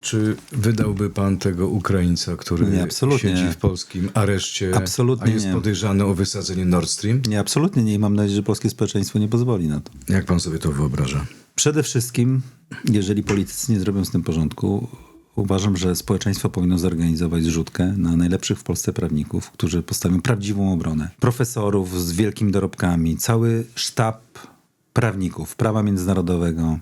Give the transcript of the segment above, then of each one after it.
Czy wydałby pan tego Ukraińca, który Nie, absolutnie siedzi nie. w polskim areszcie, Absolutnie a jest nie. podejrzany o wysadzenie Nord Stream? Nie, absolutnie nie i mam nadzieję, że polskie społeczeństwo nie pozwoli na to. Jak pan sobie to wyobraża? Przede wszystkim, jeżeli politycy nie zrobią z tym porządku, uważam, że społeczeństwo powinno zorganizować zrzutkę na najlepszych w Polsce prawników, którzy postawią prawdziwą obronę. Profesorów z wielkimi dorobkami, cały sztab prawników prawa międzynarodowego,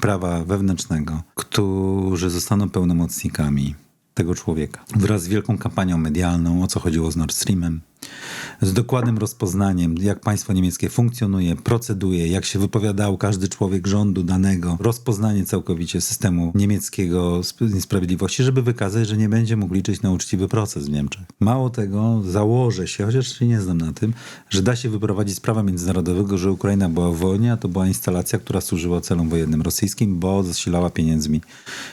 prawa wewnętrznego, którzy zostaną pełnomocnikami tego człowieka. Wraz z wielką kampanią medialną, o co chodziło z Nord Streamem, z dokładnym rozpoznaniem, jak państwo niemieckie funkcjonuje, proceduje, jak się wypowiadał każdy człowiek rządu danego, rozpoznanie całkowicie systemu niemieckiego sp- sprawiedliwości, żeby wykazać, że nie będzie mógł liczyć na uczciwy proces w Niemczech. Mało tego, założę się, chociaż się nie znam na tym, że da się wyprowadzić z prawa międzynarodowego, że Ukraina była w wojnie, a to była instalacja, która służyła celom wojennym rosyjskim, bo zasilała pieniędzmi.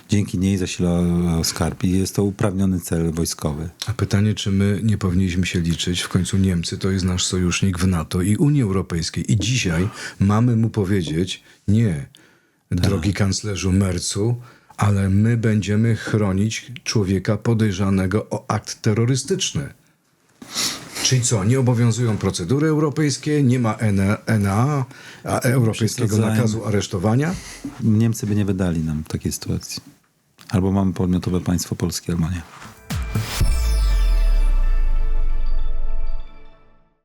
Dzięki niej zasilała skarb i jest to uprawniony cel wojskowy. A pytanie, czy my nie powinniśmy się liczyć, w końcu Niemcy to jest nasz sojusznik w NATO i Unii Europejskiej i dzisiaj mamy mu powiedzieć, nie, drogi kanclerzu Mercu, ale my będziemy chronić człowieka podejrzanego o akt terrorystyczny. Czyli co, nie obowiązują procedury europejskie, nie ma NA, europejskiego nakazu aresztowania? Niemcy by nie wydali nam takiej sytuacji. Albo mamy podmiotowe państwo polskie, albo nie.